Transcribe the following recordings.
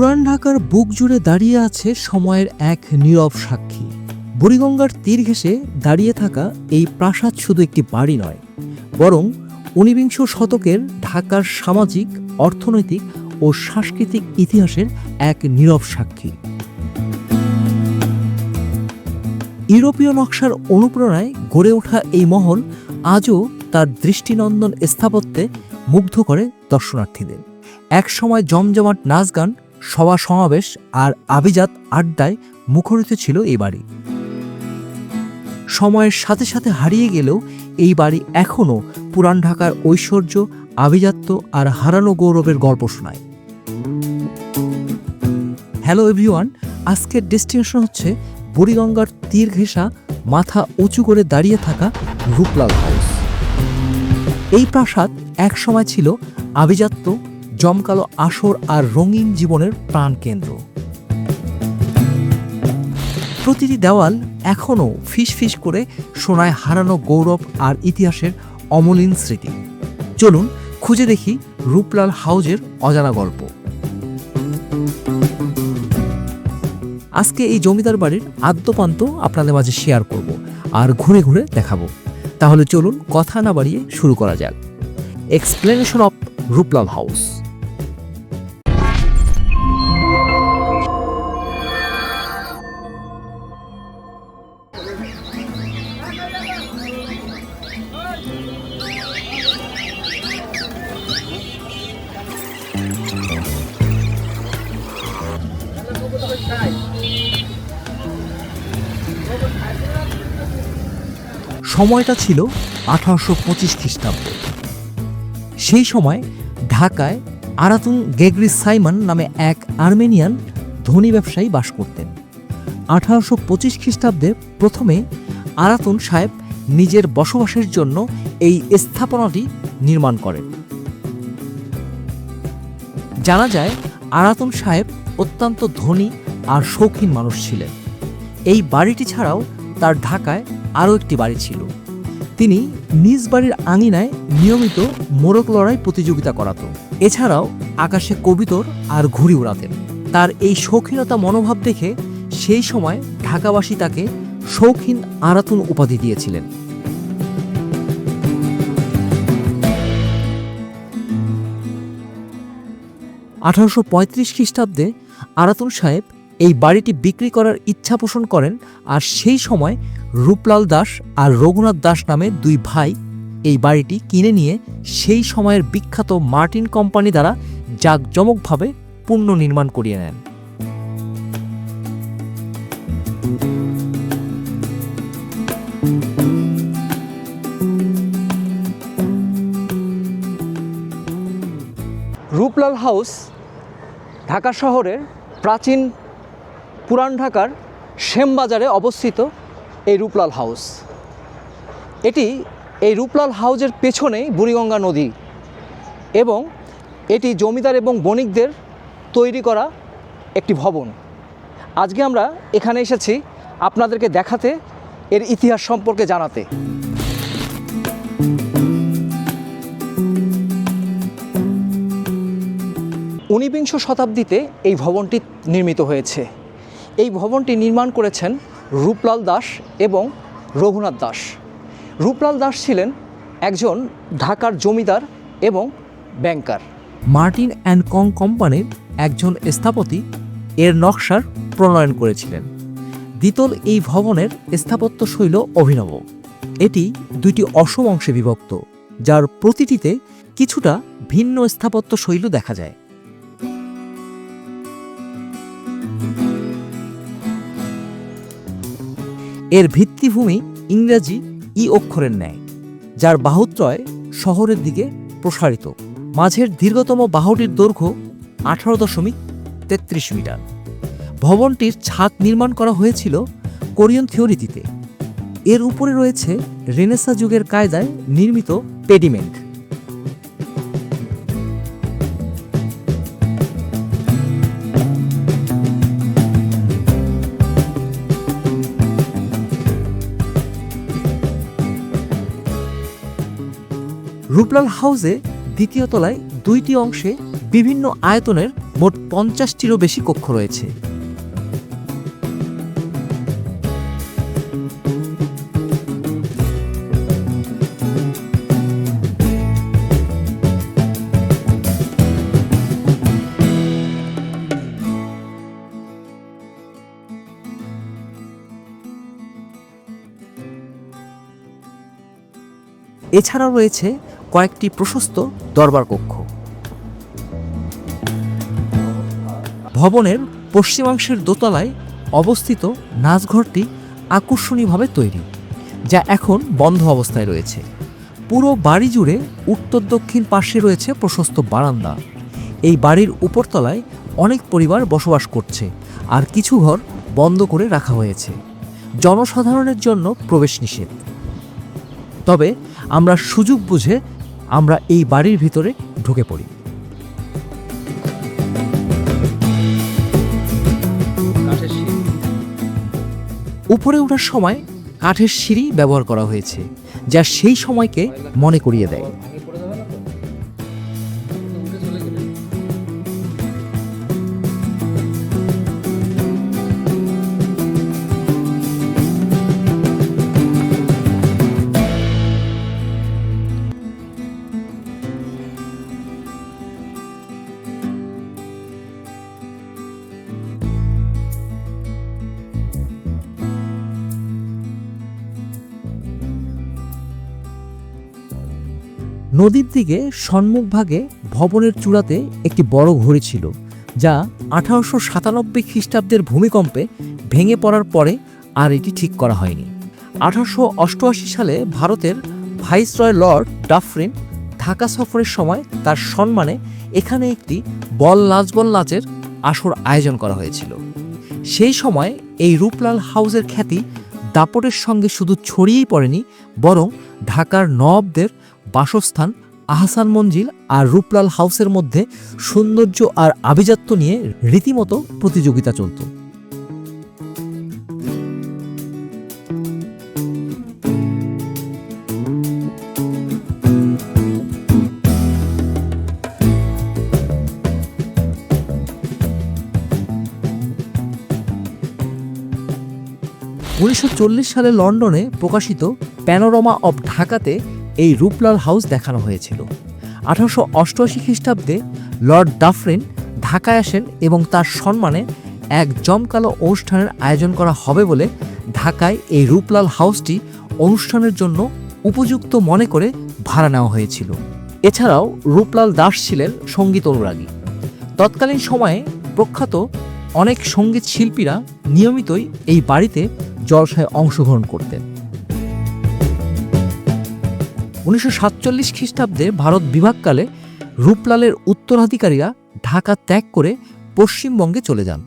পুরান ঢাকার বুক জুড়ে দাঁড়িয়ে আছে সময়ের এক নীরব সাক্ষী। বুড়িগঙ্গার তীর ঘেঁষে দাঁড়িয়ে থাকা এই প্রাসাদ শুধু একটি বাড়ি নয়, বরং ঊনবিংশ শতকের ঢাকার সামাজিক, অর্থনৈতিক ও সাংস্কৃতিক ইতিহাসের এক নীরব সাক্ষী। ইউরোপীয় নকশার অনুপ্রেরণায় গড়ে ওঠা এই মহল আজও তার দৃষ্টিনন্দন স্থাপত্যে মুগ্ধ করে দর্শনার্থীদের। একসময় জমজমাট নাচ গান সভা সমাবেশ আর আভিজাত আড্ডায় মুখরিত ছিল এই বাড়ি। সময়ের সাথে সাথে হারিয়ে গেলেও এই বাড়ি এখনও পুরান ঢাকার ঐশ্বর্য, আভিজাত্য আর হারানো গৌরবের গল্প শোনায়। হ্যালো এভরিওয়ান আজকের ডেস্টিনেশন হচ্ছে বুড়িগঙ্গার তীর ঘেঁষা, মাথা উঁচু করে দাঁড়িয়ে থাকা রূপলাল হাউস এই প্রাসাদ এক সময় ছিল আভিজাত্য জমকালো আসর আর রঙিন জীবনের প্রাণকেন্দ্র। প্রতিটি দেওয়াল এখনও ফিস করে সোনায় হারানো গৌরব আর ইতিহাসের অমলিন স্মৃতি। চলুন খুঁজে দেখি রূপলাল হাউজের অজানা গল্প। আজকে এই জমিদার বাড়ির আদ্যপান্ত আপনাদের মাঝে শেয়ার করব আর ঘুরে ঘুরে দেখাবো। তাহলে চলুন কথা না বাড়িয়ে শুরু করা যাক। Explanation of Ruplal house. সময়টা ছিল আঠারোশো পঁচিশ খ্রিস্টাব্দ। সেই সময় ঢাকায় আরাতুন গেগরিস সাইমন নামে এক আর্মেনিয়ান ধনী ব্যবসায়ী বাস করতেন। আঠারোশো পঁচিশ খ্রিস্টাব্দে প্রথমে আরাতুন সাহেব নিজের বসবাসের জন্য এই স্থাপনাটি নির্মাণ করেন। জানা যায় আরাতুন সাহেব অত্যন্ত ধনী আর শৌখিন মানুষ ছিলেন। এই বাড়িটি ছাড়াও তার ঢাকায় আরও একটি বাড়ি ছিল। তিনি নিজ বাড়ির আঙিনায় নিয়মিত মোরগ লড়াই প্রতিযোগিতা করাত। এছাড়াও আকাশে কবিতর আর ঘুড়ি উড়াতেন তার এই শৌখিনতা মনোভাব দেখে সেই সময় ঢাকাবাসী তাকে শৌখিন আরাতুন উপাধি দিয়েছিলেন। আঠারোশো পঁয়ত্রিশ খ্রিস্টাব্দে আরাতুন সাহেব এই বাড়িটি বিক্রি করার ইচ্ছা পোষণ করেন আর সেই সময় রূপলাল দাস আর রঘুনাথ দাস নামে দুই ভাই এই বাড়িটি কিনে নিয়ে সেই সময়ের বিখ্যাত মার্টিন কোম্পানি দ্বারা জাঁকজমকভাবে পুনর্নির্মাণ করিয়ে নেন। রূপলাল হাউস ঢাকা শহরের প্রাচীন পুরান ঢাকার শ্যামবাজারে অবস্থিত এই রূপলাল হাউস। এটি এই রূপলাল হাউজের পেছনেই বুড়িগঙ্গা নদী এবং এটি জমিদার এবং বণিকদের তৈরি করা একটি ভবন। আজকে আমরা এখানে এসেছি আপনাদেরকে দেখাতে, এর ইতিহাস সম্পর্কে জানাতে। ঊনবিংশ শতাব্দীতে এই ভবনটি নির্মিত হয়েছে। এই ভবনটি নির্মাণ করেছেন রূপলাল দাস এবং রঘুনাথ দাস। রূপলাল দাস ছিলেন একজন ঢাকার জমিদার এবং ব্যাংকার। মার্টিন অ্যান্ড কং কোম্পানির একজন স্থপতি এর নকশার প্রণয়ন করেছিলেন। দ্বিতল এই ভবনের স্থাপত্য শৈল অভিনব। এটি দুইটি অসম অংশে বিভক্ত, যার প্রতিটিতে কিছুটা ভিন্ন স্থাপত্য শৈল দেখা যায়। এর ভিত্তিভূমি ইংরেজি ই অক্ষরের ন্যায়, যার বাহুত্রয় শহরের দিকে প্রসারিত। মাঝের দীর্ঘতম বাহুটির দৈর্ঘ্য আঠারো দশমিক তেত্রিশ মিটার। ভবনটির ছাদ নির্মাণ করা হয়েছিল কোরিয়ান থিওরিতিতে এর উপরে রয়েছে রেনেসা যুগের কায়দায় নির্মিত পেডিমেন্ট। রূপলাল হাউসে দ্বিতীয় তলায় দুইটি অংশে বিভিন্ন আয়তনের মোট পঞ্চাশটিরও বেশি কক্ষ রয়েছে। এছাড়াও রয়েছে কয়েকটি প্রশস্ত দরবার কক্ষ। ভবনের পশ্চিমাংশের দোতলায় অবস্থিত নাচঘরটি আকর্ষণীয়ভাবে তৈরি, যা এখন বন্ধ অবস্থায় রয়েছে। পুরো বাড়ি জুড়ে উত্তর দক্ষিণ পাশে রয়েছে প্রশস্ত বারান্দা। এই বাড়ির উপরতলায় অনেক পরিবার বসবাস করছে আর কিছু ঘর বন্ধ করে রাখা হয়েছে। জনসাধারণের জন্য প্রবেশ নিষেধ। তবে আমরা সুযোগ বুঝে আমরা এই বাড়ির ভিতরে ঢুকে পড়ি। উপরে ওঠার সময় কাঠের সিঁড়ি ব্যবহার করা হয়েছে যা সেই সময়কে মনে করিয়ে দেয়। নদীর দিকে সম্মুখভাগে ভবনের চূড়াতে একটি বড় ঘড়ি ছিল, যা আঠারোশো সাতানব্বই খ্রিস্টাব্দের ভূমিকম্পে ভেঙে পড়ার পরে আর এটি ঠিক করা হয়নি। আঠারোশো অষ্টআশি সালে ভারতের ভাইসরয় লর্ড ডাফরিন ঢাকা সফরের সময় তার সম্মানে এখানে একটি বল নাচবল নাচের আসর আয়োজন করা হয়েছিল। সেই সময় এই রূপলাল হাউসের খ্যাতি দাপটের সঙ্গে শুধু ছড়িয়েই পড়েনি, বরং ঢাকার নবাবদের বাসস্থান, আহসান মঞ্জিল আর রূপলাল হাউসের মধ্যে সৌন্দর্য আর আভিজাত্য নিয়ে রীতিমতো প্রতিযোগিতা চলত। উনিশশো চল্লিশ সালে লন্ডনে প্রকাশিত প্যানোরামা অব ঢাকাতে এই রূপলাল হাউস দেখানো হয়েছিল। আঠারোশো অষ্টআশি খ্রিস্টাব্দে লর্ড ডাফরিন ঢাকায় আসেন এবং তার সম্মানে এক জমকালো অনুষ্ঠানের আয়োজন করা হবে বলে ঢাকায় এই রূপলাল হাউসটি অনুষ্ঠানের জন্য উপযুক্ত মনে করে ভাড়া নেওয়া হয়েছিল। এছাড়াও রূপলাল দাস ছিলেন সংগীত অনুরাগী। তৎকালীন সময়ে প্রখ্যাত অনেক সংগীত শিল্পীরা নিয়মিতই এই বাড়িতে জলসায় অংশগ্রহণ করতেন। উনিশশো সাতচল্লিশ খ্রিস্টাব্দে ভারত বিভাগকালে রূপলালের উত্তরাধিকারীরা ঢাকা ত্যাগ করে পশ্চিমবঙ্গে চলে যান।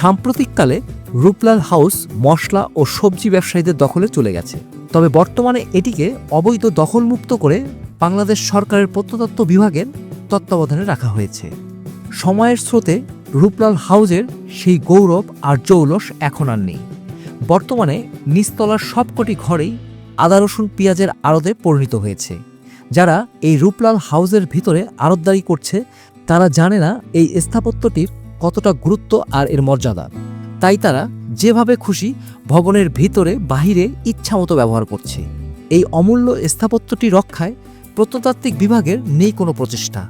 সাম্প্রতিককালে রূপলাল হাউস মশলা ও সবজি ব্যবসায়ীদের দখলে চলে গেছে। তবে বর্তমানে এটিকে অবৈধ দখলমুক্ত করে বাংলাদেশ সরকারের প্রত্নতত্ত্ব বিভাগের তত্ত্বাবধানে রাখা হয়েছে। সময়ের স্রোতে রূপলাল হাউজের সেই গৌরব আর জৌলস এখন আর নেই। বর্তমানে নিচতলার সবকটি ঘরেই আদা, রসুন, পেঁয়াজের আড়তে পরিণত হয়েছে। যারা এই রূপলাল হাউজের ভিতরে আড়তদারি করছে, তারা জানে না এই স্থাপত্যটির কতটা গুরুত্ব আর এর মর্যাদা। তাই তারা যেভাবে খুশি ভবনের ভিতরে বাহিরে ইচ্ছামতো ব্যবহার করছে। এই অমূল্য স্থাপত্যটি রক্ষায় প্রত্নতাত্ত্বিক বিভাগের নেই কোনো প্রচেষ্টা।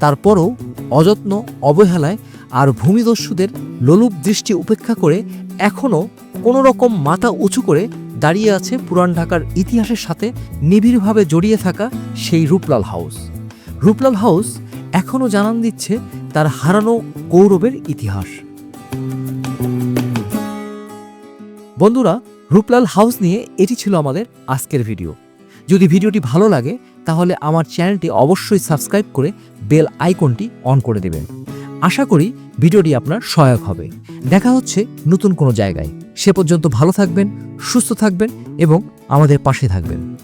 তারপরও অযত্ন, অবহেলায় আর ভূমিদস্যুদের লোলুপ দৃষ্টি উপেক্ষা করে এখনও কোনো রকম মাথা উঁচু করে দাঁড়িয়ে আছে পুরান ঢাকার ইতিহাসের সাথে নিবিড়ভাবে জড়িয়ে থাকা সেই রূপলাল হাউস। রূপলাল হাউস এখনও জানান দিচ্ছে তার হারানো গৌরবের ইতিহাস। বন্ধুরা, রূপলাল হাউস নিয়ে এটি ছিল আমাদের আজকের ভিডিও। যদি ভিডিওটি ভালো লাগে, তাহলে আমার চ্যানেলটি অবশ্যই সাবস্ক্রাইব করে বেল আইকনটি অন করে দেবেন। আশা করি ভিডিওটি আপনার সহায়ক হবে। দেখা হচ্ছে নতুন কোনো জায়গায়। সে পর্যন্ত ভালো থাকবেন, সুস্থ থাকবেন এবং আমাদের পাশে থাকবেন।